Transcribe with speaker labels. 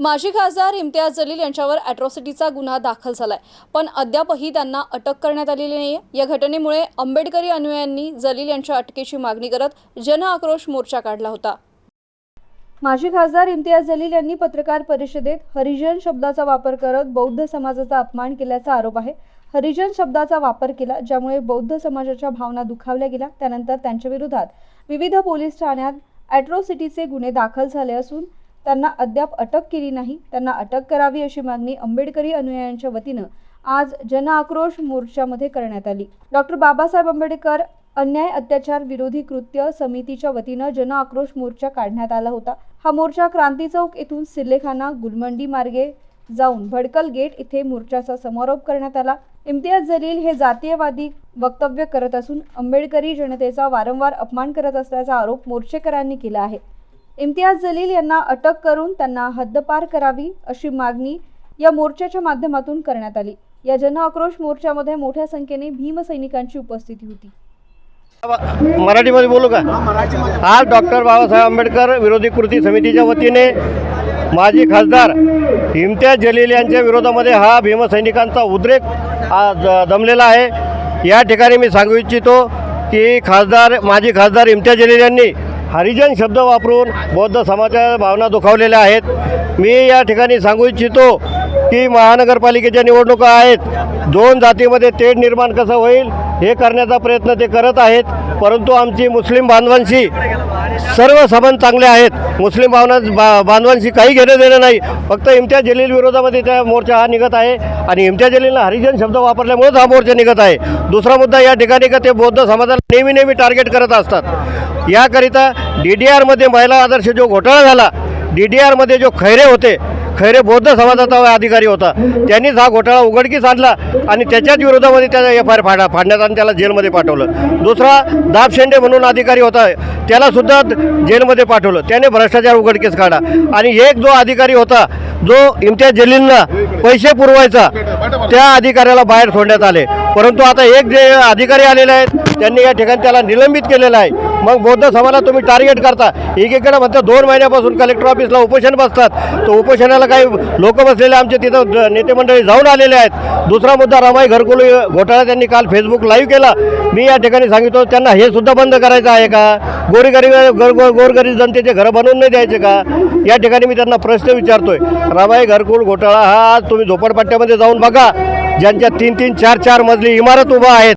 Speaker 1: माजी खासदार इम्तियाज जलील यांच्यावर अॅट्रॉसिटीचा गुन्हा दाखल झालाय. पण अद्यापही त्यांना अटक करण्यात आलेली नाही या घटनेमुळे आंबेडकरी अनुयायांनी जलील यांच्या अटकेची मागणी करत जन आक्रोश मोर्चा काढला होता. माजी खासदार इम्तियाज जलील यांनी पत्रकार परिषदेत हरिजन शब्दाचा वापर करत बौद्ध समाजाचा अपमान केल्याचा आरोप आहे. हरिजन शब्दाचा वापर केला ज्यामुळे बौद्ध समाजाच्या भावना दुखावल्या गेल्या त्यानंतर त्यांच्या विरोधात विविध पोलीस ठाण्यात अॅट्रॉसिटीचे गुन्हे दाखल झाले असून त्यांना अद्याप अटक केली नाही. त्यांना अटक करावी अशी मागणी आंबेडकरी अनुयायांच्या वतीनं आज जन आक्रोश मोर्चामध्ये करण्यात आली. डॉक्टर बाबासाहेब आंबेडकर अन्याय अत्याचार विरोधी कृत्य समितीच्या वतीनं जन आक्रोश मोर्चा काढण्यात आला होता. हा मोर्चा क्रांती चौक येथून सिल्लेखाना गुलमंडी मार्गे जाऊन भडकल गेट इथे मोर्चाचा समारोप करण्यात आला. इम्तियाज जलील हे जातीयवादी वक्तव्य करत असून आंबेडकरी जनतेचा वारंवार अपमान करत असल्याचा आरोप मोर्चेकरांनी केला आहे. इम्तियाज जलील यांना अटक करून त्यांना हद्दपार करावी अशी मागणी या मोर्चाच्या माध्यमातून करण्यात आली. या जन आक्रोश मोर्चामध्ये मोठ्या संख्येने भीमसैनिकांची उपस्थिती होती.
Speaker 2: मराठीमध्ये बोलू का? आज डॉक्टर बाबासाहेब आंबेडकर विरोधी कृती समितीच्या वतीने माजी खासदार इम्तियाज जलील यांच्या विरोधामध्ये हा भीमसैनिकांचा उद्रेक आज दमलेला आहे. या ठिकाणी मी सांगू इच्छितो की खासदार माजी खासदार इम्तियाज जलील यांनी हरिजन शब्द वापरून बौद्ध समाजाच्या भावना दुखावलेल्या आहेत. मी या ठिकाणी सांगू इच्छितो की महानगरपालिकेच्या निवडणुका आहेत. दोन जातीमध्ये तेढ निर्माण कसं होईल हे करण्याचा प्रयत्न ते करत आहेत. परंतु आमची मुस्लिम बांधवांशी सर्व संबंध चांगले आहेत. मुस्लिम भावना बा बांधवांशी काही घेणं देणं नाही. फक्त इम्तियाज जलील विरोधामध्ये त्या मोर्चा हा निघत आहे आणि इम्तियाज जलीलनं हरिजन शब्द वापरल्यामुळेच हा मोर्चा निघत आहे. दुसरा मुद्दा या ठिकाणी का ते बौद्ध समाजाला नेहमी नेहमी टार्गेट करत असतात. याकरिता डी डी आरमध्ये महिला आदर्श जो घोटाळा झाला डी डी आरमध्ये जो खैरे होते खैरे बौद्ध समाजाचा अधिकारी होता त्यांनीच हा घोटाळा उघडकीस आणला आणि त्याच्याच विरोधामध्ये त्याचा एफ आय आर फाडा फाडण्यात आणि त्याला जेलमध्ये पाठवलं. दुसरा दाब शेंडे म्हणून अधिकारी होता त्यालासुद्धा जेलमध्ये पाठवलं. त्याने भ्रष्टाचार उघडकीस काढा आणि एक जो अधिकारी होता जो इम्तियाज जलीलला पैसे पुरवायचा त्या अधिकाऱ्याला बाहेर सोडण्यात आले. परंतु आता एक जे अधिकारी आलेले आहेत त्यांनी या ठिकाणी त्याला निलंबित केलेलं आहे. मग बौद्ध समाजाला तुम्ही टार्गेट करता. एकीकडे म्हणतात दोन महिन्यापासून कलेक्टर ऑफिसला उपोषण बसतात. तर उपोषणाला काही लोक बसलेले आमचे तिथं नेते मंडळी जाऊन आलेले आहेत. दुसरा मुद्दा रमाई घरकुल घोटाळा त्यांनी काल फेसबुक लाईव्ह केला. मी या ठिकाणी सांगितलं त्यांना हे सुद्धा बंद करायचं आहे का? गोरगरीब गोर गोरगरीब जनतेचे घरं बनवून नाही द्यायचे का? या ठिकाणी मी त्यांना प्रश्न विचारतोय. रमाई घरकुल घोटाळा हा आज तुम्ही झोपडपट्ट्यामध्ये जाऊन बघा. ज्यांच्या तीन तीन चार चार मजली इमारत उभा आहेत.